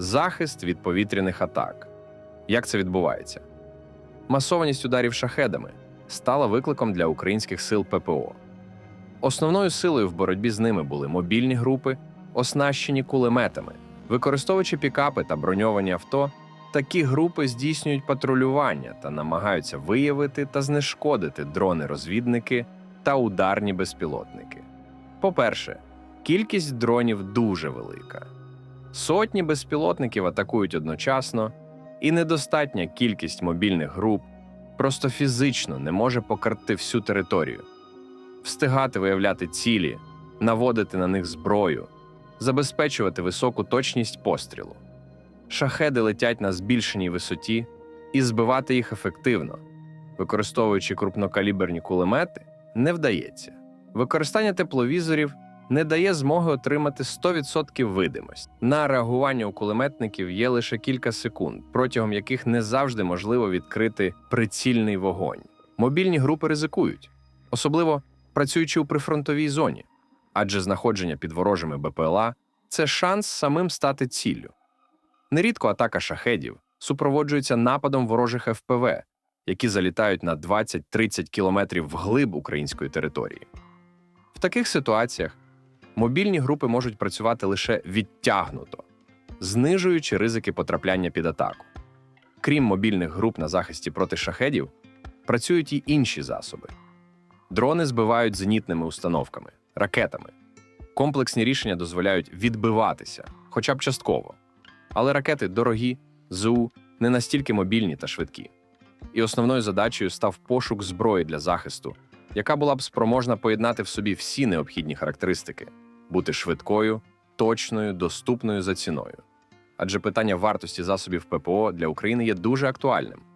захист від повітряних атак. Як це відбувається? Масованість ударів шахедами стала викликом для українських сил ППО. Основною силою в боротьбі з ними були мобільні групи, оснащені кулеметами. Використовуючи пікапи та броньовані авто, такі групи здійснюють патрулювання та намагаються виявити та знешкодити дрони-розвідники та ударні безпілотники. По-перше, кількість дронів дуже велика. Сотні безпілотників атакують одночасно, і недостатня кількість мобільних груп просто фізично не може покрити всю територію, встигати виявляти цілі, наводити на них зброю, забезпечувати високу точність пострілу. Шахеди летять на збільшеній висоті і збивати їх ефективно, використовуючи крупнокаліберні кулемети, не вдається. Використання тепловізорів не дає змоги отримати 100% видимості. На реагування у кулеметників є лише кілька секунд, протягом яких не завжди можливо відкрити прицільний вогонь. Мобільні групи ризикують, особливо працюючи у прифронтовій зоні, адже знаходження під ворожими БПЛА це шанс самим стати ціллю. Нерідко атака шахедів супроводжується нападом ворожих ФПВ, які залітають на 20-30 кілометрів вглиб української території. В таких ситуаціях мобільні групи можуть працювати лише відтягнуто, знижуючи ризики потрапляння під атаку. Крім мобільних груп на захисті проти шахедів, працюють і інші засоби. Дрони збивають зенітними установками, ракетами. Комплексні рішення дозволяють відбиватися, хоча б частково. Але ракети дорогі, ЗУ не настільки мобільні та швидкі. І основною задачею став пошук зброї для захисту, яка була б спроможна поєднати в собі всі необхідні характеристики, бути швидкою, точною, доступною за ціною. Адже питання вартості засобів ППО для України є дуже актуальним.